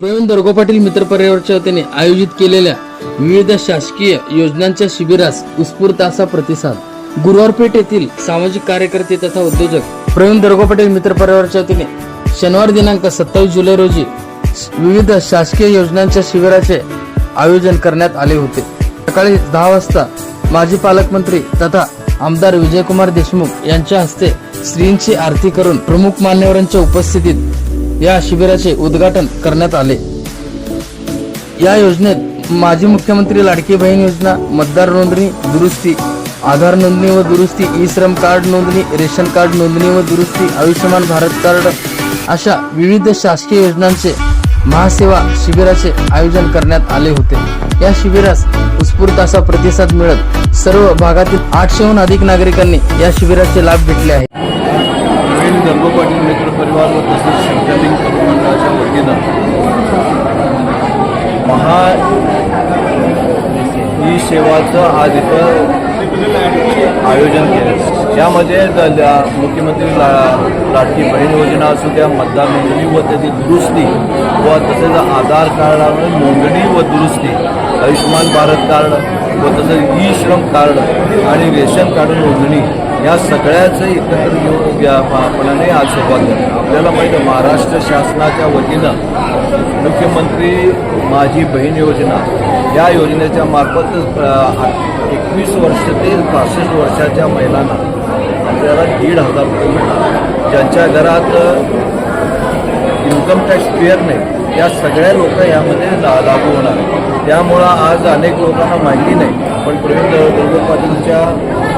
प्रवीण दर्गो पाटील मित्र परिवारच्या वतीने आयोजित केलेल्या विविध शासकीय योजनांच्या शिबिरास उत्स्फूर्त असा प्रतिसाद. गुरुवार पेठ येथील सामाजिक कार्यकर्ते तथा उद्योजक प्रवीण दर्गो पाटील मित्र परिवारच्या वतीने शनिवार दिनांक सत्तावीस जुलै रोजी विविध शासकीय योजनांच्या शिबिराचे आयोजन करण्यात आले होते. सकाळी दहा वाजता माजी पालकमंत्री तथा आमदार विजयकुमार देशमुख यांच्या हस्ते स्त्रींची आरती करून प्रमुख मान्यवरांच्या उपस्थितीत या शिबिराचे उद्घाटन करण्यात आले. या योजनेत माजी मुख्यमंत्री लाडकी बहीण योजना मतदार नोंदणी दुरुस्ती आधार नोंदणी व दुरुस्ती ई श्रम कार्ड नोंदणी रेशन कार्ड नोंदणी व दुरुस्ती आयुष्यमान भारत कार्ड अशा विविध शासकीय योजनांचे महासेवा शिबिराचे आयोजन करण्यात आले होते. या शिबिरास उत्स्फूर्त असा प्रतिसाद मिळत सर्व भागातील आठशेहून अधिक नागरिकांनी या शिबिराचे लाभ घेतले आहे प्रवीण गंगो पाटील मित्र परिवार व तसेच शंकरलिंग तरुण मंडळाच्या वतीनं महा ई सेवाचं आज इथं आयोजन केलं. यामध्ये मुख्यमंत्री ला लाडकी बहीण योजना असू द्या मतदार नोंदणी व त्याची दुरुस्ती व तसेच आधार कार्डावर नोंदणी व दुरुस्ती आयुष्यमान भारत कार्ड व तसंच ई श्रम कार्ड आणि रेशन कार्ड नोंदणी या सगळ्याचं एकत्र घेऊन या आज सुरुवात झाली आपल्याला माहिती महाराष्ट्र शासनाच्या वतीनं मुख्यमंत्री माझी बहीण योजना या योजनेच्या मार्फत एकवीस वर्ष ते पासष्ट वर्षाच्या महिलांना आपल्याला दीड हजार रुपये मिळणार ज्यांच्या घरात इन्कम टॅक्स क्लिअर नाही या सगळ्या लोक यामध्ये लागू होणार त्यामुळं आज अनेक लोकांना माहिती नाही पण प्रवीण दुर्ग पाटीलच्या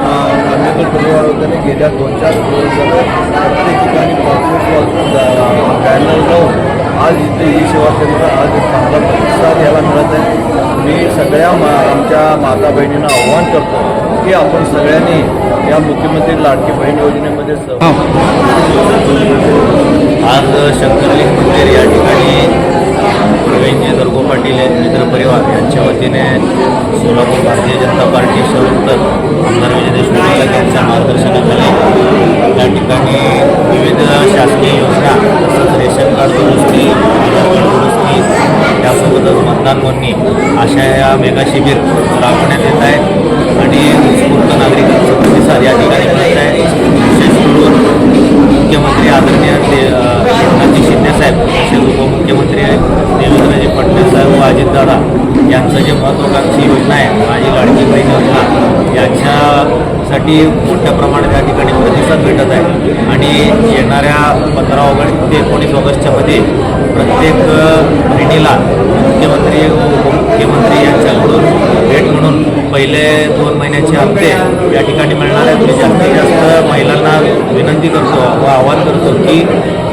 आंबेडकर परिवार गेल्या दोन चार दिवस झालं प्रत्येक ठिकाणी पासपोर्ट वाचून बॅनर लावून आज इथे ही सेवा केंद्र आज एक चांगला प्रतिसाद याला मिळत आहे. मी सगळ्या मा आमच्या माता बहिणींना आव्हान करतो की आपण सगळ्यांनी या मुख्यमंत्री लाडकी बहीण योजनेमध्ये सहभागी आज शंकरलिंग मंदिर या ठिकाणी प्रवीणजी दर्गो पाटील मित्र परिवार यांच्या वतीने सोलापूर भारतीय जनता पार्टी शहरोत्तर आमदार विजय देशमुख यांच्या मार्गदर्शनाखाली या ठिकाणी विविध शासकीय योजना तसंच रेशन कार्ड दुरुस्ती त्यासोबतच मतदान नोंदणी अशा या मेगा शिबिर राबवण्यात येत आहेत आणि उत्स्फूर्त नागरिकांचा प्रतिसाद या ठिकाणी मिळत आहे. विशेष करून मुख्यमंत्री आदरणीय ते एकनाथजी शिंदेसाहेब तसेच उपमुख्यमंत्री आहेत. देवेंद्रजी फडणवीस साहेब व अजितदादा यांचं जे महत्त्वाकांक्षी योजना आहे माझी लाडकी बहीण योजना याच्यासाठी मोठ्या प्रमाणात या ठिकाणी प्रतिसाद भेटत आहे. आणि येणाऱ्या पंधरा ऑगस्ट ते एकोणीस ऑगस्टच्यामध्ये प्रत्येक अ, बहिणीला मुख्यमंत्री व उपमुख्यमंत्री यांच्याकडून भेट म्हणून पहिले दोन महिन्याचे हप्ते या ठिकाणी मिळणार आहेत. मी जास्तीत जास्त महिलांना विनंती करतो व आवाहन करतो की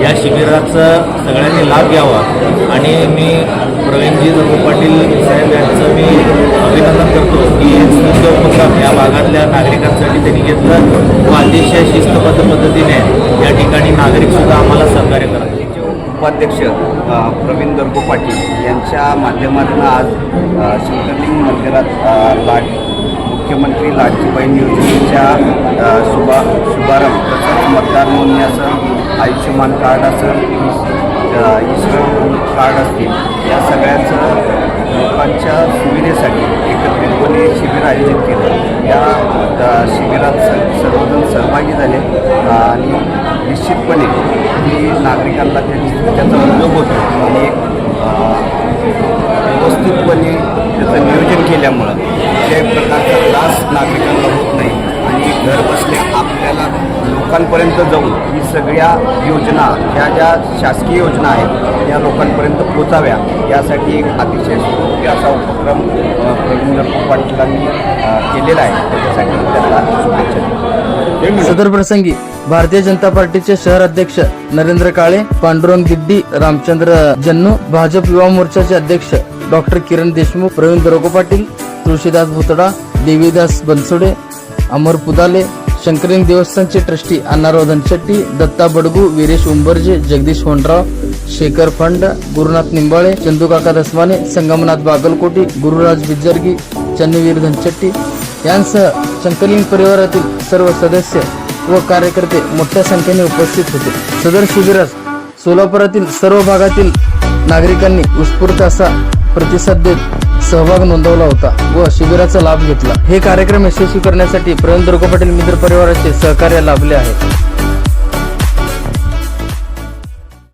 या शिबिराचं सगळ्यांनी लाभ घ्यावा. आणि मी प्रवीणजी जगू पाटील साहेब यांचं मी अभिनंदन करतो की सुंदर उपक्रम या भागातल्या नागरिकांसाठी त्यांनी घेतलं. व अतिशय शिस्तबद्ध पद्धतीने या ठिकाणी नागरिकसुद्धा आम्हाला सहकार्य करा उपाध्यक्ष प्रवीण दर्गो पाटील यांच्या माध्यमातून आज शंकरलिंग मंदिरात लाट मुख्यमंत्री लाडकी बहीण योजनेच्या शुभा शुभारंभ तसंच मतदार नोंदणी असेल आयुष्यमान कार्ड असेल ईश्वर कार्ड असतील. लोकांच्या सुविधेसाठी एकत्रितपणे शिबिर आयोजित केलं. या शिबिरात सर्वजण सहभागी झाले. आणि निश्चितपणे की नागरिकांना त्याचा उपयोग होतो. आणि व्यवस्थितपणे त्याचं नियोजन केल्यामुळं कुठल्याही प्रकारचा त्रास नागरिकांना होत नाही. आणि घर बसले आपल्याला लोकांपर्यंत जाऊन ही सगळ्या योजना ह्या ज्या शासकीय योजना आहेत त्या लोकांपर्यंत पोचाव्या यासाठी एक अतिशय सुयोग्य असा उपक्रम दत्त पाटीलांनी केलेला आहे त्याच्यासाठी त्यांना शुभेच्छा देतो. सदर प्रसंगी भारतीय जनता पार्टीचे शहर अध्यक्ष नरेंद्र काळे पांडुरंग गिड्डी रामचंद्र जन्नू भाजप युवा मोर्चाचे अध्यक्ष डॉक्टर किरण देशमुख प्रवीण दरोगो पाटील तुळशीदास भुतडा देवीदास बनसोडे अमर पुदाले शंकरिंग देवस्थानचे ट्रस्टी अण्णाराव धनशेट्टी दत्ता बडगू वीरेश उंबर्जे जगदीश होंडराव शेखर फंड गुरुनाथ निंबाळे चंदूकाका दसवाने संगमनाथ बागलकोटी गुरुराज बिजर्गी चन्नवीर धनचट्टी यांसह शंकरलिंग परिवारातील सर्व सदस्य व कार्यकर्ते मोठ्या संख्येने उपस्थित होते. सदर शिबिरास सोलापुरातील सर्व भागातील नागरिकांनी उत्स्फूर्त असा प्रतिसाद देत सहभाग नोंदवला होता व शिबिराचा लाभ घेतला. हे कार्यक्रम यशस्वी करण्यासाठी प्रवीण दुर्गा पाटील मित्र परिवाराचे सहकार्य लाभले आहे.